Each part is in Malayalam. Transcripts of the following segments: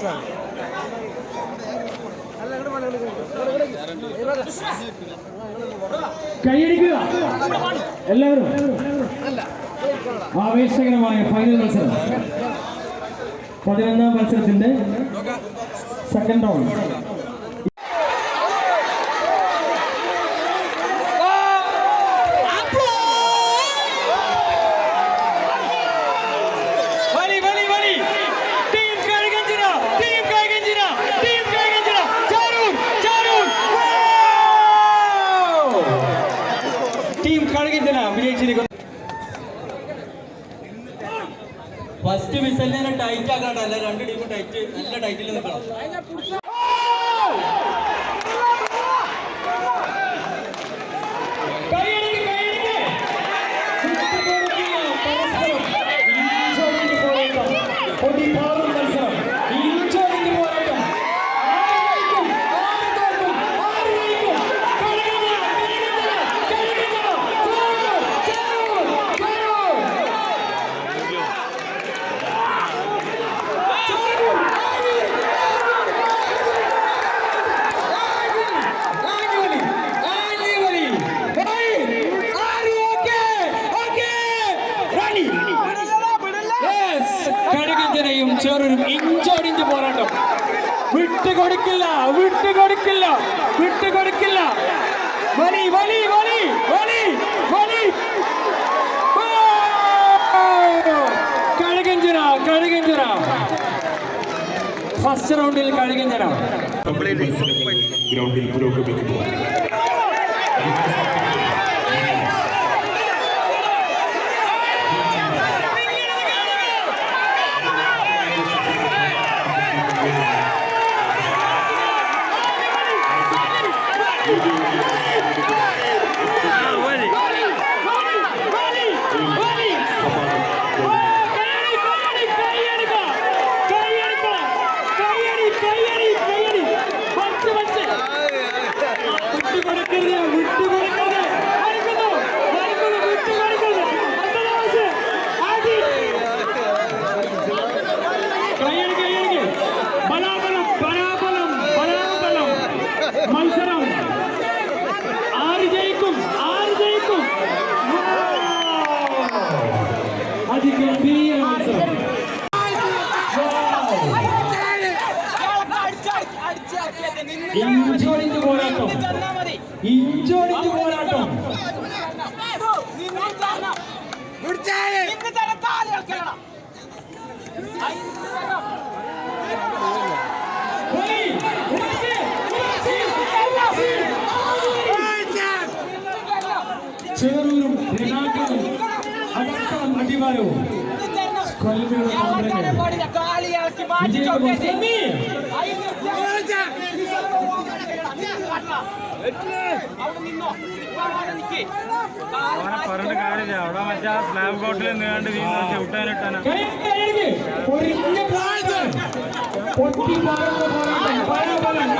മത്സരമാണ് കൈയടിക്കുക. എല്ലാവരും. ആവേശകരമായ ഫൈനൽ മത്സരം. പതിനൊന്നാം മത്സരത്തിന്റെ സെക്കൻഡ് റൗണ്ട് വലി വലി വലി team Kazhukanchina team Kazhukanchina team Kazhukanchina Charoor Charoor team Kazhukanchina വിജയിച്ചിരിക്കുന്നു first മിസലിനെ ടൈറ്റ് ആക്കണ്ട അല്ല രണ്ട് ടീമും ടൈറ്റ് നല്ല ടൈറ്റിൽ നിൽക്കണം പോരാട്ടം വിട്ടുകൊടുക്കില്ല വിട്ടുകൊടുക്കില്ല വിട്ടുകൊടുക്കില്ല. വലി വലി വലി വലി വലി! കഴുകഞ്ചിറ കഴുകഞ്ചിറ. ഫസ്റ്റ് റൗണ്ടിൽ കഴുകഞ്ചിറ. ഗ്രൗണ്ടിൽ പുരോഗമിക്കുന്നു പറഞ്ഞ കാര്യമില്ല അവിടെ മറ്റേ സ്ലാബ് ബോട്ടിൽ നീണ്ട് വീണ്ടും ചവിട്ടാനിട്ടാണ് കൈയടിക്ക്. പൊരിഞ്ഞ പോരാട്ടം. പൊട്ടി പാറുന്ന പോരാട്ടം. പരാബലം.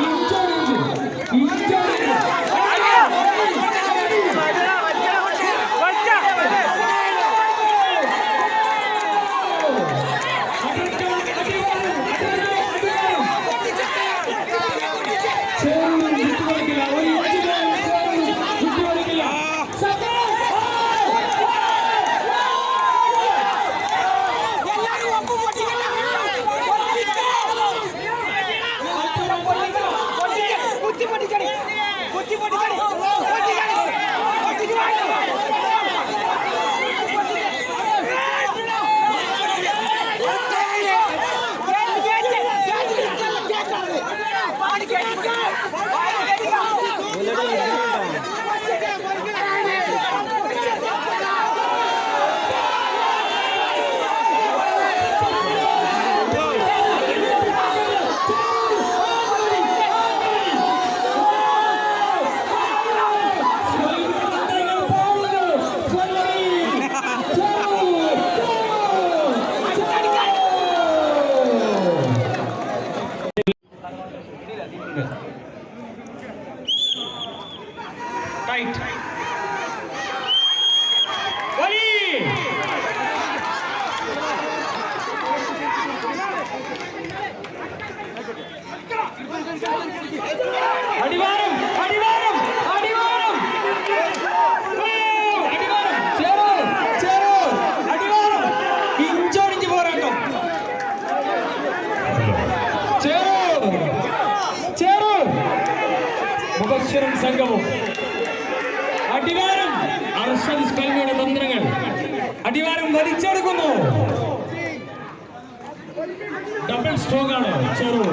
സംഘവും. അടിവാരം അർഷദ് സ്കൽമിയുടെ തന്ത്രങ്ങൾ. അടിവാരം വലിച്ചെടുക്കുന്നു. ഡബിൾ സ്ട്രോങ് ആണ്. ചെറു.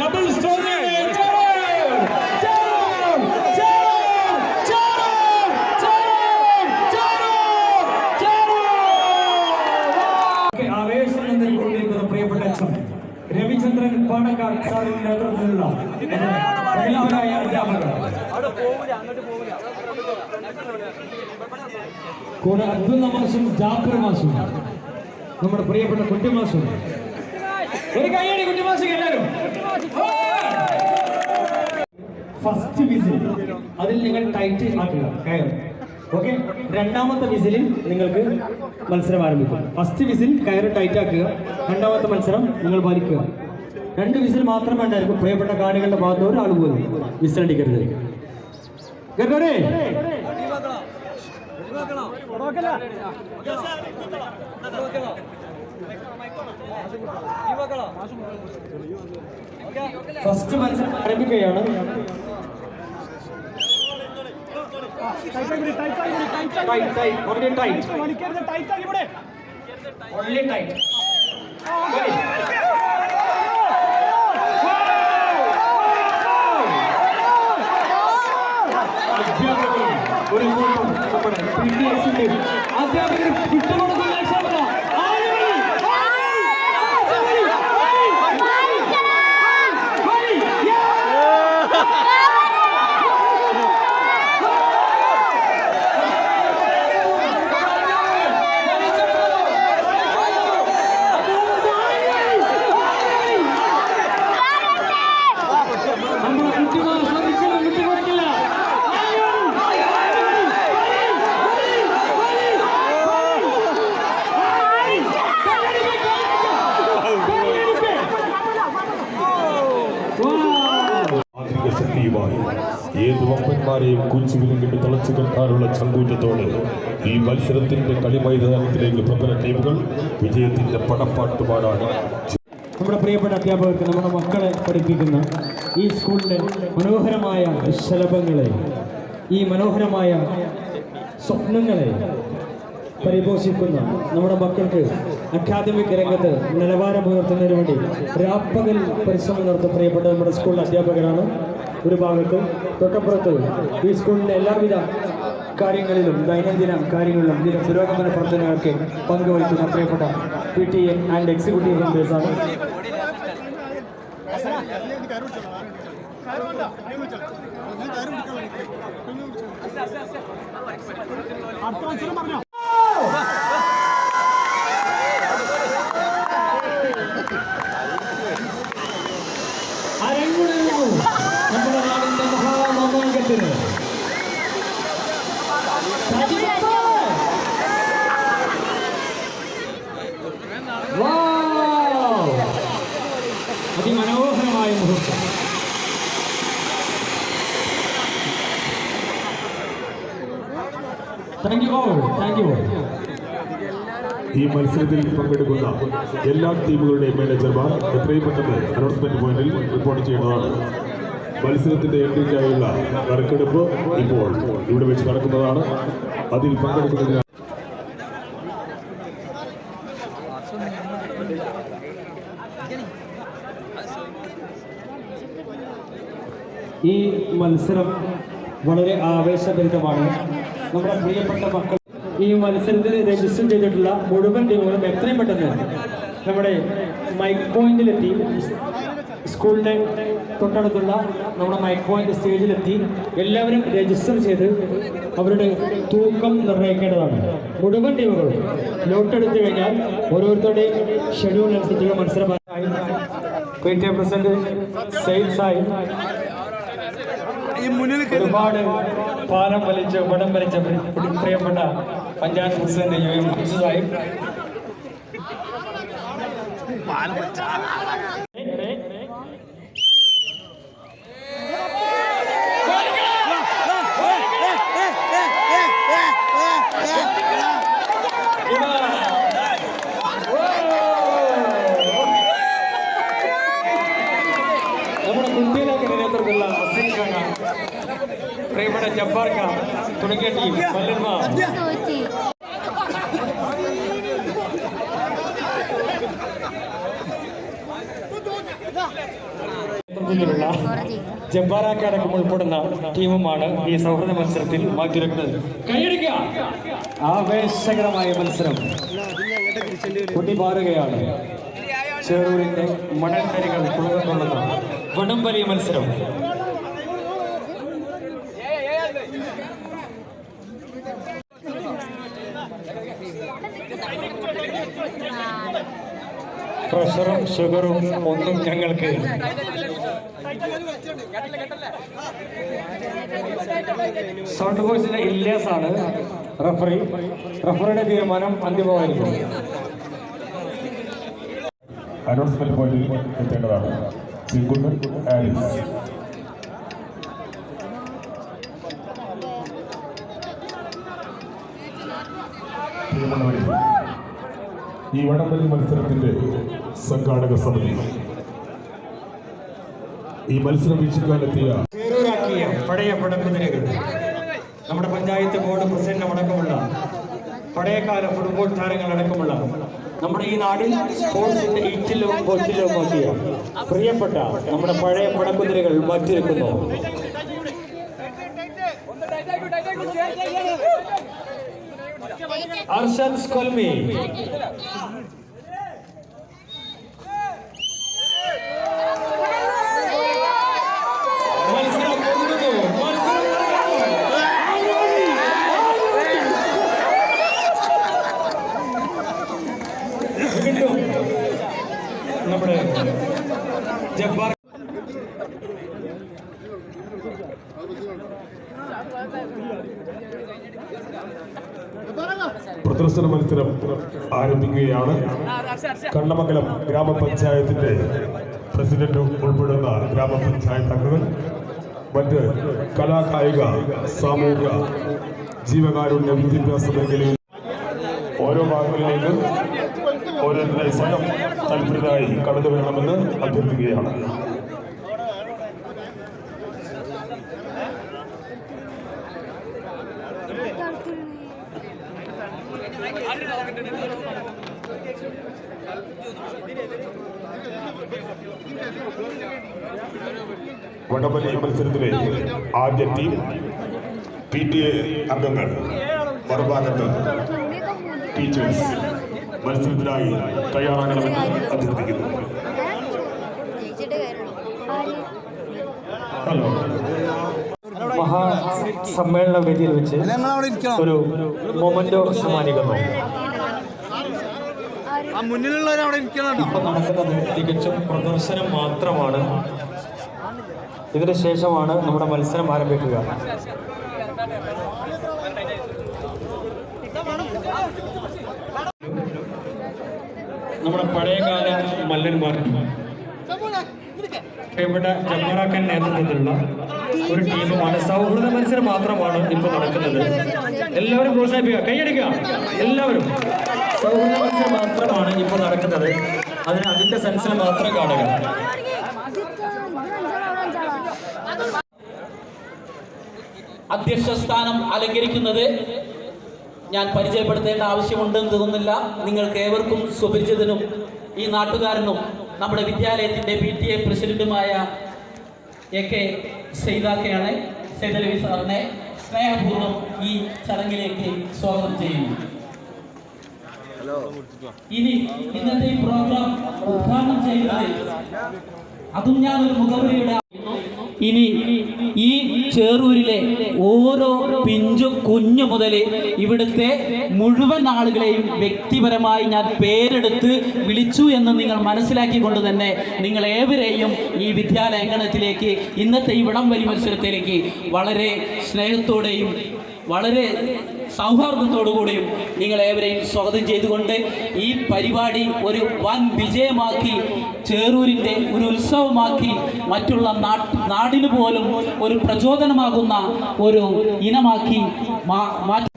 ഡബിൾ സ്ട്രോങ് രവിചന്ദ്രൻ പാണക്കാട് സാറിന്റെ നേതൃത്വത്തിലുള്ള എല്ലാവരായ കൂടെ അബ്ദുൽ മാസും ജാഫർ മാസും നമ്മുടെ പ്രിയപ്പെട്ട കുട്ടിമാസും ഒരു കൈയടി കുട്ടിമാസിക്ക് എല്ലാവരും. ഫസ്റ്റ് വിസിൽ അതിൽ നിങ്ങൾ ടൈറ്റ് ആക്കുക. കയറും. ഓക്കെ രണ്ടാമത്തെ വിസിലിൽ നിങ്ങൾക്ക് മത്സരം ആരംഭിക്കും. ഫസ്റ്റ് വിസിൽ കയറ് ടൈറ്റ് ആക്കുക. രണ്ടാമത്തെ മത്സരം നിങ്ങൾ വലിക്കുക രണ്ട് വിസിൽ മാത്രമേ ഉണ്ടായിരിക്കും പ്രിയപ്പെട്ട കാണികളുടെ ഭാഗത്ത് ഒരാൾ പോലും വിസിൽ അടിക്കരുത് കേട്ടോടെ ഫസ്റ്റ് മത്സരം ആരംഭിക്കുകയാണ് ടൈറ്റ് tight, ഒരു കൂട്ടം നമ്മുടെ ഏത് വമ്പന്മാരെയും കുഞ്ചുവിലിങ്ങനെ തിളച്ചു കെട്ടാനുള്ള ചങ്കൂറ്റത്തോടെ ഈ മത്സരത്തിന്റെ കളിമൈതാനത്തിലേക്ക് പ്രബല ടീമുകൾ വിജയത്തിന്റെ പടപ്പാട്ടുപാടാണ് നമ്മുടെ പ്രിയപ്പെട്ട അധ്യാപകർക്ക് നമ്മുടെ മക്കളെ പഠിപ്പിക്കുന്ന ഈ സ്കൂളിലെ മനോഹരമായ ശലഭങ്ങളെ ഈ മനോഹരമായ സ്വപ്നങ്ങളെ പരിപോഷിക്കുന്ന നമ്മുടെ മക്കൾക്ക് അക്കാദമിക് രംഗത്ത് നിലവാരമുയർത്തുന്നതിന് വേണ്ടി രാപ്പകൽ പരിശ്രമം നടത്തുന്ന പ്രിയപ്പെട്ട നമ്മുടെ സ്കൂളിലെ അധ്യാപകരാണ്. ഒരു ഭാഗത്തും തൊട്ടപ്പുറത്ത് ഈ സ്കൂളിന്റെ എല്ലാവിധ കാര്യങ്ങളിലും ദൈനംദിന കാര്യങ്ങളിലും ഇതിലെ പുരോഗമന പ്രവർത്തനങ്ങൾക്ക് പങ്കുവഹിക്കുന്ന പ്രിയപ്പെട്ട P T A and executive മെമ്പേഴ്സാണ് അരങ്ങുണരുന്നു മത്സരത്തിൽ പങ്കെടുക്കുന്ന എല്ലാ ടീമുകളുടെയും മാനേജർമാർ എത്രയും പെട്ടെന്ന് അനൗൺസ്മെന്റ് പോയിന്റിൽ റിപ്പോർട്ട് ചെയ്യുന്നതാണ്. മത്സരത്തിന്റെ എൻട്രിക്കായുള്ള നറുക്കെടുപ്പ് ഇപ്പോൾ ഇവിടെ വെച്ച് നടക്കുന്നതാണ്. അതിൽ പങ്കെടുക്കുന്നതിന് ഈ മത്സരം വളരെ ആവേശഭരിതമാണ്. നമ്മുടെ പ്രിയപ്പെട്ട മക്കൾ ഈ മത്സരത്തിൽ രജിസ്റ്റർ ചെയ്തിട്ടുള്ള മുഴുവൻ ടീമുകളും എത്രയും പെട്ടെന്ന് നമ്മുടെ മൈക്ക് പോയിന്റിലെത്തി സ്കൂളിന്റെ തൊട്ടടുത്തുള്ള നമ്മുടെ മൈക്ക് പോയിന്റ് സ്റ്റേജിലെത്തി എല്ലാവരും രജിസ്റ്റർ ചെയ്ത് അവരുടെ തൂക്കം നിർണയിക്കേണ്ടതാണ്. മുഴുവൻ ടീമുകളും ലോട്ടെടുത്തു കഴിഞ്ഞാൽ ഓരോരുത്തരുടെയും ഷെഡ്യൂൾ അനുസരിച്ചുള്ള മത്സരമായി പി ടി പ്രസിഡന്റ് സെയിൽസായി. ഒരുപാട് പാലം വലിച്ച് വടം വലിച്ച പ്രി- പ്രിയപ്പെട്ട panchayat president U M Sahib പ്രിയപ്പെട്ട ജബ്ബാർക്ക തുടങ്ങിയ ടീം മല്ലന്മാർ തോറ്റി നേതൃത്വത്തിലുള്ള ജബ്ബാറാക്ക അടക്കം ഉൾപ്പെടുന്ന ടീമുമാണ് ഈ സൗഹൃദ മത്സരത്തിൽ മാറ്റിവെക്കുന്നത് കൈയടിക്കുക. ആവേശകരമായ മത്സരം. പൊട്ടിപ്പാറുകയാണ് ചെറൂരിന്റെ മണൽത്തരികൾ കുളകം കൊള്ളുന്ന വടംവലിയ മത്സരം. പ്രഷറും ഷുഗറും ഒന്നും ഞങ്ങൾക്ക് സൗണ്ട് ബോക്സിന്റെ ഇല്ലേസ് ആണ് റഫറി റഫറിയുടെ തീരുമാനം അന്തിമമായിരിക്കും. ഈ വടംവലി മത്സരത്തിന്റെ സംഘാടക സമിതി. ഈ മത്സരം വീക്ഷിക്കാനെത്തിയ പേരൂരാക്കിയ പഴയ പടക്കുതിരകൾ. നമ്മുടെ പഞ്ചായത്ത് ബോർഡ് പ്രസിഡന്റ് അടക്കമുള്ള പഴയകാല ഫുട്ബോൾ താരങ്ങൾ അടക്കമുള്ള നമ്മുടെ ഈ നാടിൽ സ്പോർട്സിന്റെ ഈറ്റിലും കോച്ചിലും നോക്കിയ പ്രിയപ്പെട്ട നമ്മുടെ പഴയ പടക്കുതിരകൾ മാറ്റിരിക്കുന്നു അർഷൻസ് സ്കൊൽമി മത്സരം പൊങ്ങുന്നു മത്സരം വീണ്ടും നമ്മുടെ ജബ്ബാർ മത്സരം ആരംഭിക്കുകയാണ്. കണ്ണമംഗലം ഗ്രാമപഞ്ചായത്തിന്റെ പ്രസിഡന്റും ഉൾപ്പെടുന്ന ഗ്രാമപഞ്ചായത്ത് അംഗങ്ങൾ മറ്റ് കലാകായിക സാമൂഹിക ജീവകാരുണ്യ വിദ്യാഭ്യാസ മേഖലയിൽ ഓരോ ഭാഗങ്ങളിലേക്ക് ഓരോരുത്തരെ സ്വയം താല്പര്യരായി കടന്നു വരണമെന്ന് അഭ്യർത്ഥിക്കുകയാണ്. വടംവലി മത്സരത്തിലെ ആദ്യ ടീം പി ടി എ അംഗങ്ങൾ മറുഭാഗത്ത് ടീച്ചേഴ്സ് മത്സരത്തിനായി തയ്യാറാകണമെന്ന് അഭ്യർത്ഥിക്കുന്നു. ഹലോ. മഹാ സമ്മേളന വേദിയിൽ വെച്ച് ഒരു മൊമന്റോ സമ്മാനിക്കുന്നു. ഇപ്പൊ നടക്കുന്നത് തികച്ചും പ്രദർശനം മാത്രമാണ്. ഇതിന് ശേഷമാണ് നമ്മുടെ മത്സരം ആരംഭിക്കുക. നമ്മുടെ പഴയകാല മല്ലന്മാർ. ഇവിടെ ജമ്മറാക്കൻ നേതൃത്വത്തിലുള്ള ഒരു ടീമുമാണ്. സൗഹൃദ മത്സരം മാത്രമാണ് ഇപ്പോൾ നടക്കുന്നത്. എല്ലാവരും പ്രോത്സാഹിപ്പിക്കുക. കൈയടിക്കുക. എല്ലാവരും. സൗഹൃദ മത്സരം മാത്രമാണ് ഇപ്പോൾ നടക്കുന്നത്. അതിന് അതിന്റെ സെൻസിൽ മാത്രം കാണുക. അധ്യക്ഷ സ്ഥാനം അലങ്കരിക്കുന്നത് ഞാൻ പരിചയപ്പെടുത്തേണ്ട ആവശ്യമുണ്ടെന്ന് തോന്നുന്നില്ല. നിങ്ങൾക്ക് ഏവർക്കും സുപരിചിതനും ഈ നാട്ടുകാരനും നമ്മുടെ വിദ്യാലയത്തിന്റെ പി ടി എ പ്രസിഡന്റുമായ എ കെ സെയ്താക്കയാണ്. സെയ്തലവി സാറിനെ സ്നേഹപൂർവം ഈ ചടങ്ങിലേക്ക് സ്വാഗതം ചെയ്യുന്നു. ഇനി ഇന്നത്തെ ഈ പ്രോഗ്രാം ഉദ്ഘാടനം ചെയ്യുന്നത് അതും ഞാൻ ഒരു മുഖവരിയുടെ ഇനി ഈ ചേറൂരിലെ ഓരോ പിഞ്ചു കുഞ്ഞു മുതൽ ഇവിടുത്തെ മുഴുവൻ ആളുകളെയും വ്യക്തിപരമായി ഞാൻ പേരെടുത്ത് വിളിച്ചു എന്ന് നിങ്ങൾ മനസ്സിലാക്കിക്കൊണ്ട് തന്നെ നിങ്ങൾ ഏവരെയും ഈ വിദ്യാലയങ്കണത്തിലേക്ക് ഇന്നത്തെ ഈ വിടം വലിയ മത്സരത്തിലേക്ക് വളരെ സ്നേഹത്തോടെയും വളരെ സൗഹാർദ്ദത്തോടുകൂടിയും നിങ്ങൾ ഏവരെയും സ്വാഗതം ചെയ്തുകൊണ്ട് ഈ പരിപാടി ഒരു വൻ വിജയമാക്കി ചേറൂരിന്റെ ഒരു ഉത്സവമാക്കി മറ്റുള്ള നാടിന് പോലും ഒരു പ്രചോദനമാകുന്ന ഒരു ഇനമാക്കി മാറ്റി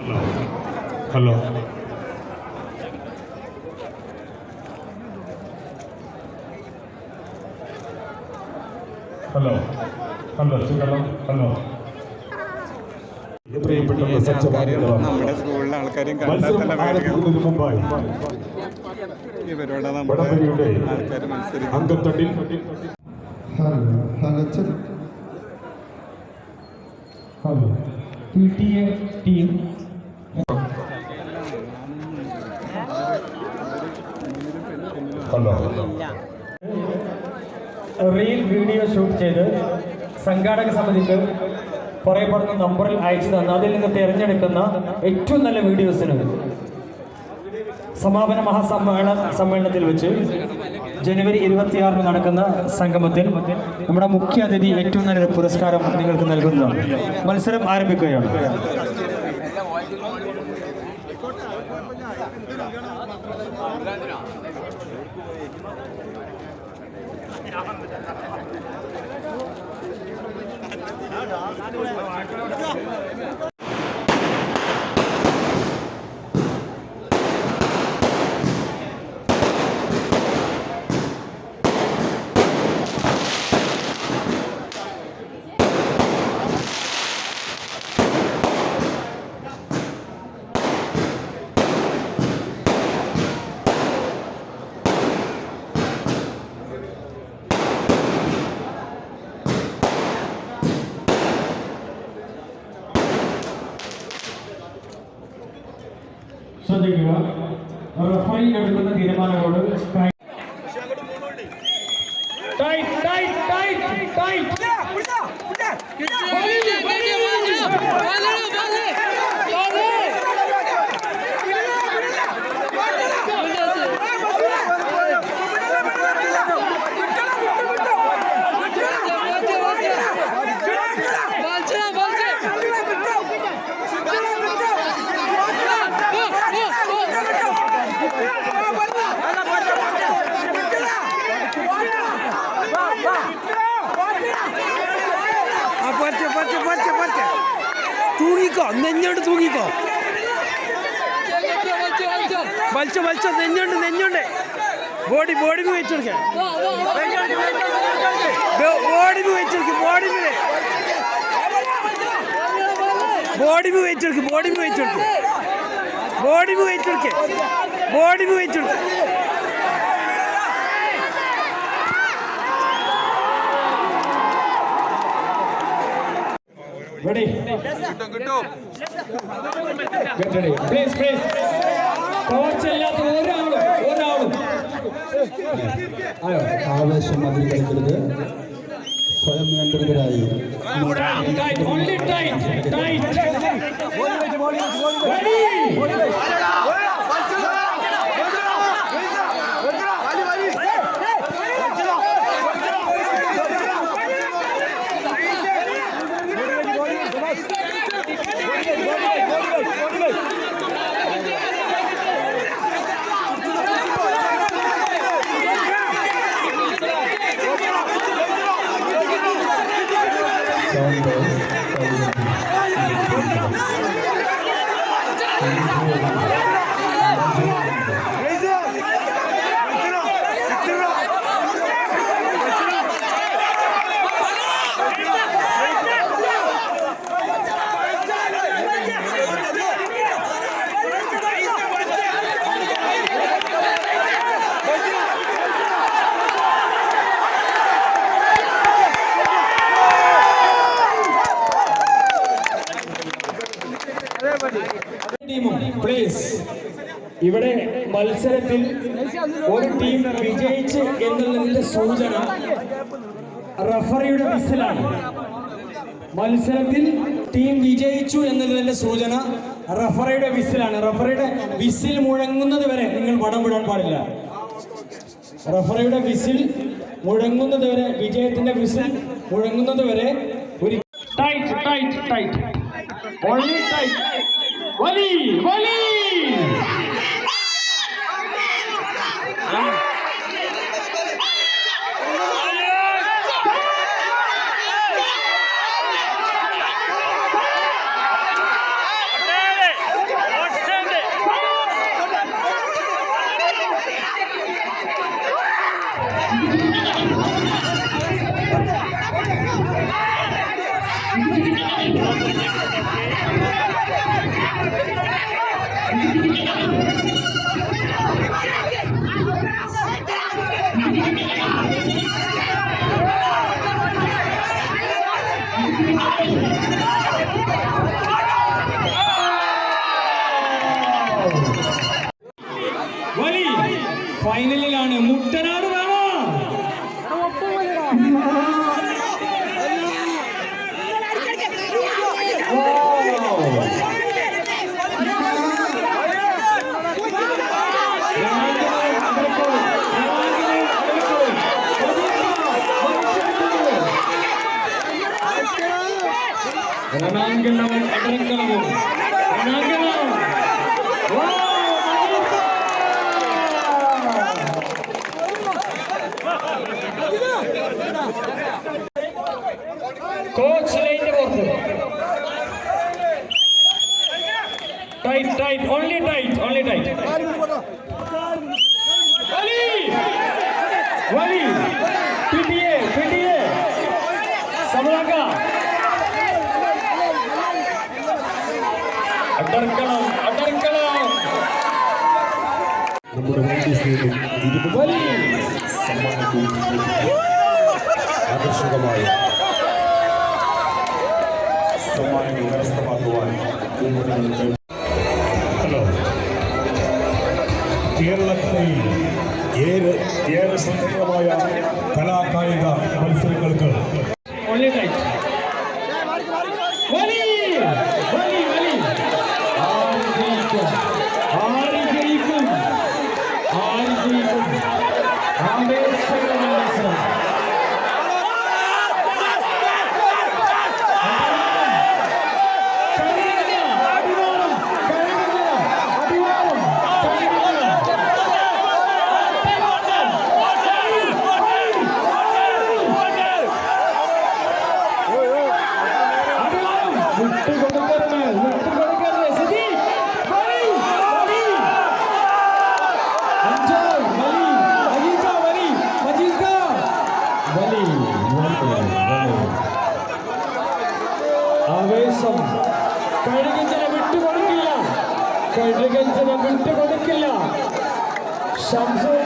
ഹലോ. ഹലോ. Hello hello. പ്രസംഗ നമ്മുടെ സ്കൂളിലെ ആൾക്കാരും മത്സരം കണ്ടാൽ ആരംഭിക്കുന്നതിന് മുമ്പായി ഇവരോട് നമ്മുടെ വടംവലിയുടെ ആൾക്കാർ മത്സരിക്കും. Hello. P T A team. Hello. Reel video shoot ചെയ്ത് സംഘാടക സമിതിക്ക് പറയപ്പെടുന്ന നമ്പറിൽ അയച്ചു തന്ന. അതിൽ നിന്ന് തിരഞ്ഞെടുക്കുന്ന ഏറ്റവും നല്ല വീഡിയോസിന് സമാപന മഹാസമ്മേളന സമ്മേളനത്തിൽ വെച്ച് ജനുവരി ഇരുപത്തിയാറിന് നടക്കുന്ന സംഗമത്തിൽ നമ്മുടെ മുഖ്യ അതിഥി ഏറ്റവും നല്ലൊരു പുരസ്കാരം നിങ്ങൾക്ക് നൽകുന്നതാണ്. മത്സരം ആരംഭിക്കുകയാണ്. 拿六十块这个 ശ്രദ്ധിക്കുക റഫറി എടുക്കുന്ന തീരുമാനങ്ങളോട് കൈ- ടൈറ്റ്, ടൈറ്റ്, ടൈറ്റ്, ടൈറ്റ്. ആ പറ്റ പറ്റ പറ്റ പറ്റ തൂങ്ങിക്കോ നെഞ്ഞോണ്ട് തൂങ്ങിക്കോ വലിച്ചോ വലിച്ചോ നെഞ്ഞുണ്ട് നെഞ്ഞുണ്ട് ബോഡി ബോഡി വെച്ചെടുക്കാം ബോഡി വെച്ചെടുക്കും ബോഡി ബോഡി വെച്ചെടുക്കും ബോഡി വെച്ചെടുക്കും ബോഡി വെച്ചെടുക്കും ബോഡി വെച്ചെടുക്കും Ready? Get ready. Please, please. Coach അല്ലാത്ത ഒരാളും. ഒരാളും ആവേശം അതിൽ കളിക്കരുത് സ്വയം നിയന്ത്രിതരായി. Ready? സൗണ്ട് ടീമും പ്ലീസ് ഇവിടെ മത്സരത്തിൽ ഒരു ടീം വിജയിച്ച് എന്നുള്ളതിന്റെ സൂചന റഫറിയുടെ വിസിലാണ് മത്സരത്തിൽ ടീം വിജയിച്ചു എന്നുള്ളതിന്റെ സൂചന റഫറിയുടെ വിസിലാണ് റഫറിയുടെ വിസിൽ മുഴങ്ങുന്നത് വരെ നിങ്ങൾ പടം വിടാൻ പാടില്ല. റഫറിയുടെ വിസിൽ മുഴങ്ങുന്നത് വരെ വിജയത്തിന്റെ വിസിൽ മുഴങ്ങുന്നത് വരെ ഒരു tight tight tight only tight വലി വലി രണാങ്കണവും അടങ്കണവും രണാങ്കണവും കോച്ച് ലൈൻ്റെ പുറത്ത് tight tight only tight only tight മാറ്റി ആകർഷകമായ സമ്മാനങ്ങൾ കരസ്ഥമാക്കുവാൻ ഹലോ. കേരളത്തിൽ ഏറെ ഏറെ ശ്രദ്ധേയമായ കലാകായിക മത്സരങ്ങൾക്ക് കഴുകഞ്ചനെ വിട്ടുകൊടുക്കില്ല. കഴുകഞ്ചനെ വിട്ടുകൊടുക്കില്ല. ശംസോൻ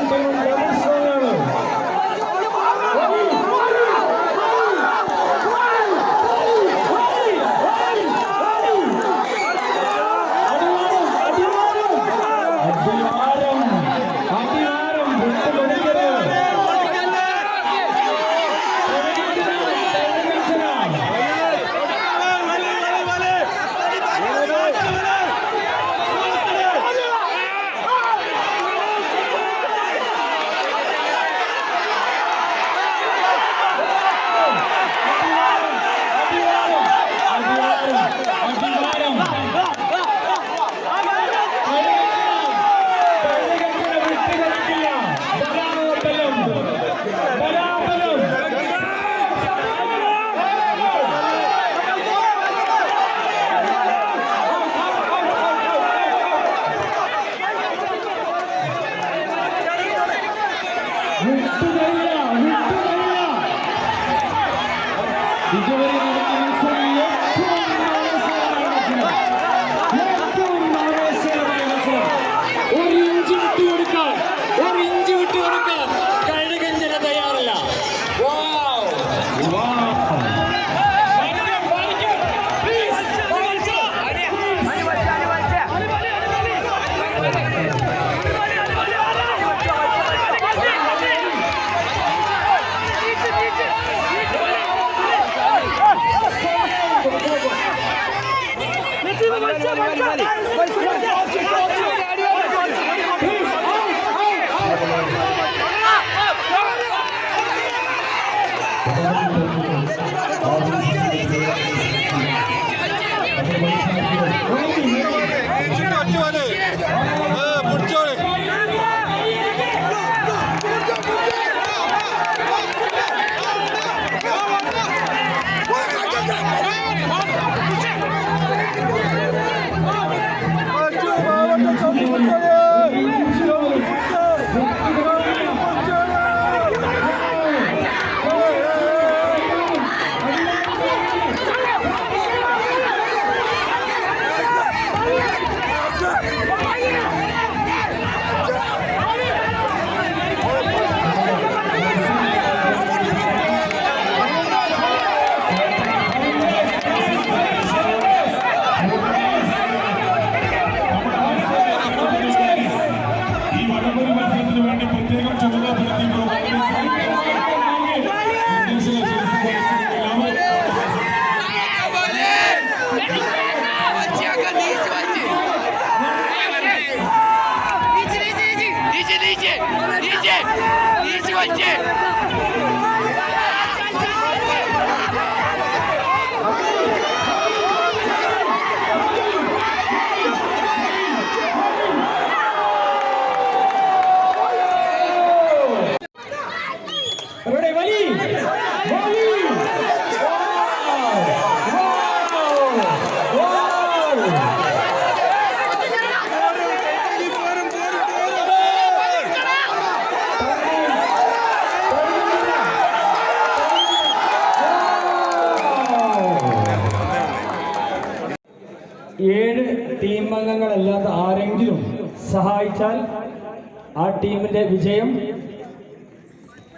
വിജയം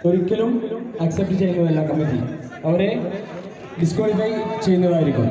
ഒരിക്കലും അക്സെപ്റ്റ് ചെയ്യുന്നതല്ല കമ്മിറ്റി അവരെ ഡിസ്ക്വാളിഫൈ ചെയ്യുന്നതായിരിക്കും.